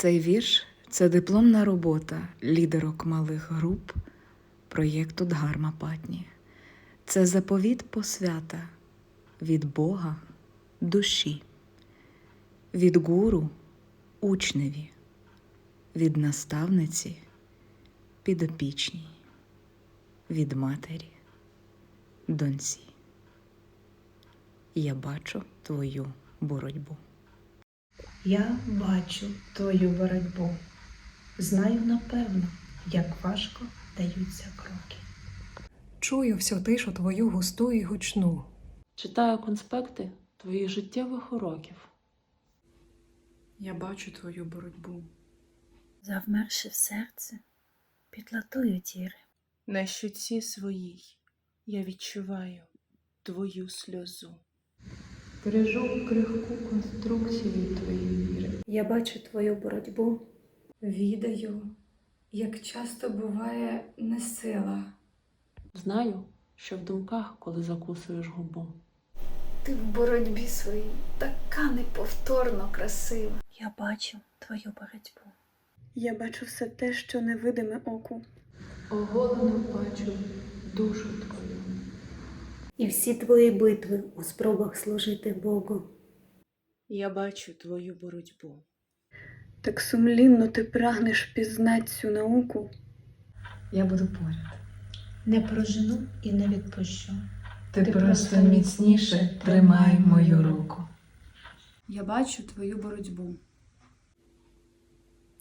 Цей вірш це дипломна робота лідерок малих груп проєкту Дгарма Патні. Це заповіт посвята від Бога душі, від гуру учневі, від наставниці підопічній, від матері доньці. Я бачу твою боротьбу. Я бачу твою боротьбу. Знаю напевно, як важко даються кроки. Чую всю тишу твою густу і гучну. Читаю конспекти твоїх життєвих уроків. Я бачу твою боротьбу. Завмерши в серце, підлатую тіри. На щоці своїй я відчуваю твою сльозу. Бережу крихку конструкцію твоєї віри. Я бачу твою боротьбу. Відаю, як часто буває несила. Знаю, що в думках, коли закусуєш губу. Ти в боротьбі своїй така неповторно красива. Я бачу твою боротьбу. Я бачу все те, що невидиме оку. Оголено бачу душу твою. І всі твої битви у спробах служити Богу. Я бачу твою боротьбу. Так сумлінно ти прагнеш пізнать цю науку. Я буду поряд. Не прожену і не відпущу. Ти, просто міцніше тримай мою руку. Я бачу твою боротьбу.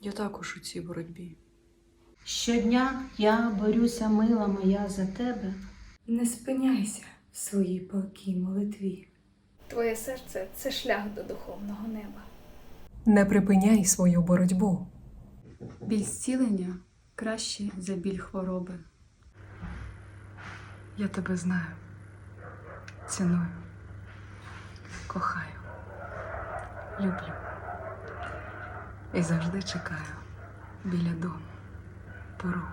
Я також у цій боротьбі. Щодня я борюся, мила моя, за тебе. Не спиняйся в своїй палкій молитві. Твоє серце це шлях до духовного неба. Не припиняй свою боротьбу. Біль зцілення краще за біль хвороби. Я тебе знаю, ціную, кохаю, люблю і завжди чекаю біля дому порогу.